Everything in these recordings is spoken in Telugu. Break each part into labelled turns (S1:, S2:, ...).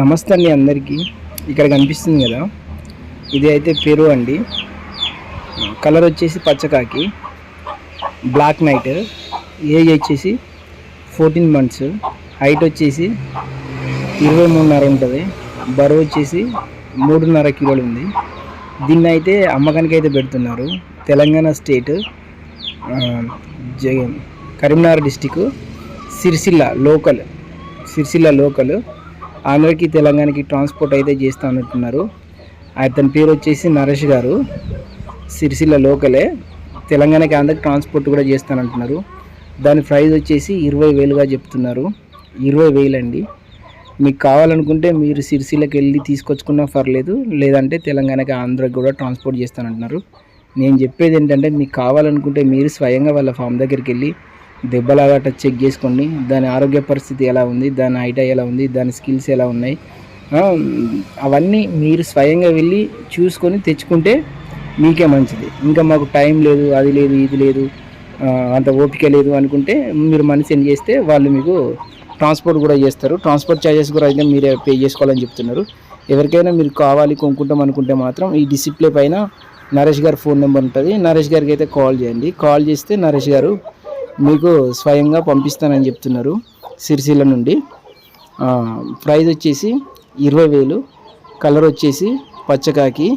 S1: నమస్తే అండి అందరికీ. ఇక్కడ కనిపిస్తుంది కదా? ఇది అయితే పెరు అండి. కలర్ వచ్చేసి పచ్చకాకి. Black knight. ఏజ్ వచ్చేసి ఫోర్టీన్ మంత్స్. హైట్ వచ్చేసి ఇరవై మూడున్నర ఉంటుంది. బరువు వచ్చేసి మూడున్నర కిలోలు ఉంది. దీన్ని అయితే అమ్మకానికి అయితే పెడుతున్నారు. తెలంగాణ స్టేట్ జ Karimnagar district Sircilla local Sircilla local. ఆంధ్రకి తెలంగాణకి ట్రాన్స్పోర్ట్ అయితే చేస్తా అంటున్నారు అతని పేరు వచ్చేసి నరేష్ గారు. సిరిసిల్ల లోకలే. తెలంగాణకి ఆంధ్రకి ట్రాన్స్పోర్ట్ కూడా చేస్తానంటున్నారు దాని ప్రైస్ వచ్చేసి ఇరవై వేలుగా చెప్తున్నారు. ఇరవై వేలు అండి మీకు కావాలనుకుంటే మీరు సిరిసిల్లకి వెళ్ళి తీసుకొచ్చుకున్నా పర్లేదు. లేదంటే తెలంగాణకి ఆంధ్రకి కూడా ట్రాన్స్పోర్ట్ చేస్తానంటున్నారు నేను చెప్పేది ఏంటంటే మీకు కావాలనుకుంటే మీరు స్వయంగా వాళ్ళ ఫామ్ దగ్గరికి వెళ్ళి దెబ్బలాగా చెక్ చేసుకోండి దాని ఆరోగ్య పరిస్థితి ఎలా ఉంది దాని హైట్ ఎలా ఉంది దాని స్కిల్స్ ఎలా ఉన్నాయి అవన్నీ మీరు స్వయంగా వెళ్ళి చూసుకొని తెచ్చుకుంటే మీకే మంచిది. ఇంకా మాకు టైం లేదు అది లేదు ఇది లేదు అంత ఓపిక లేదు అనుకుంటే మీరు మనీ సెండ్ చేస్తే వాళ్ళు మీకు ట్రాన్స్పోర్ట్ కూడా చేస్తారు. ట్రాన్స్పోర్ట్ ఛార్జెస్ కూడా అయితే మీరే పే చేసుకోవాలని చెప్తున్నారు. ఎవరికైనా మీరు కావాలి కొనుక్కుంటాం అనుకుంటే మాత్రం ఈ డిసిప్లే పైన నరేష్ గారి ఫోన్ నెంబర్ ఉంటుంది. నరేష్ గారికి అయితే కాల్ చేయండి. కాల్ చేస్తే నరేష్ గారు మీకు స్వయంగా పంపిస్తానని చెప్తున్నారు సిరిసిల్ల నుండి. ప్రైజ్ వచ్చేసి ఇరవై వేలు. కలర్ వచ్చేసి పచ్చకాకి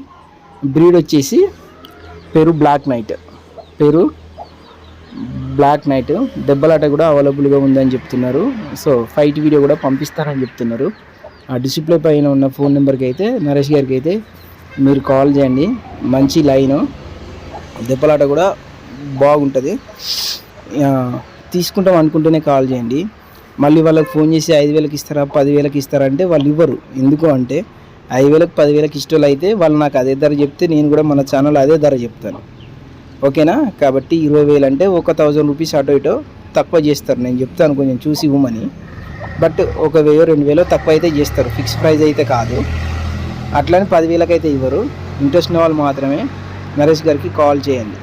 S1: బ్రీడ్ వచ్చేసి Peru black knight. Peru black knight. దెబ్బలాట కూడా అవైలబుల్గా ఉందని చెప్తున్నారు. సో ఫైట్ వీడియో కూడా పంపిస్తారని చెప్తున్నారు. ఆ డిస్ప్లే పైన ఉన్న ఫోన్ నెంబర్కి అయితే నరేష్ గారికి అయితే మీరు కాల్ చేయండి. మంచి లైను. దెబ్బలాట కూడా బాగుంటుంది. తీసుకుంటాం అనుకుంటేనే కాల్ చేయండి. మళ్ళీ వాళ్ళకి ఫోన్ చేసి ఐదు వేలకి ఇస్తారా పదివేలకు ఇస్తారా అంటే వాళ్ళు ఇవ్వరు. ఎందుకు అంటే ఐదు వేలకు పదివేలకు ఇష్టం అయితే వాళ్ళు నాకు అదే ధర చెప్తే నేను కూడా మన ఛానల్ అదే ధర చెప్తాను. ఓకేనా? కాబట్టి ఇరవై వేలు అంటే ఒక థౌజండ్ రూపీస్ అటో ఇటో తక్కువ చేస్తారు. నేను చెప్తాను కొంచెం చూసి ఇవ్వమని. బట్ ఒక వెయ్యి రెండు వేలు తక్కువ అయితే చేస్తారు. ఫిక్స్ ప్రైస్ అయితే కాదు. అట్లని పదివేలకు అయితే ఇవ్వరు. ఇంట్రెస్ట్ ఉన్న వాళ్ళు మాత్రమే నరేష్ గారికి కాల్ చేయండి.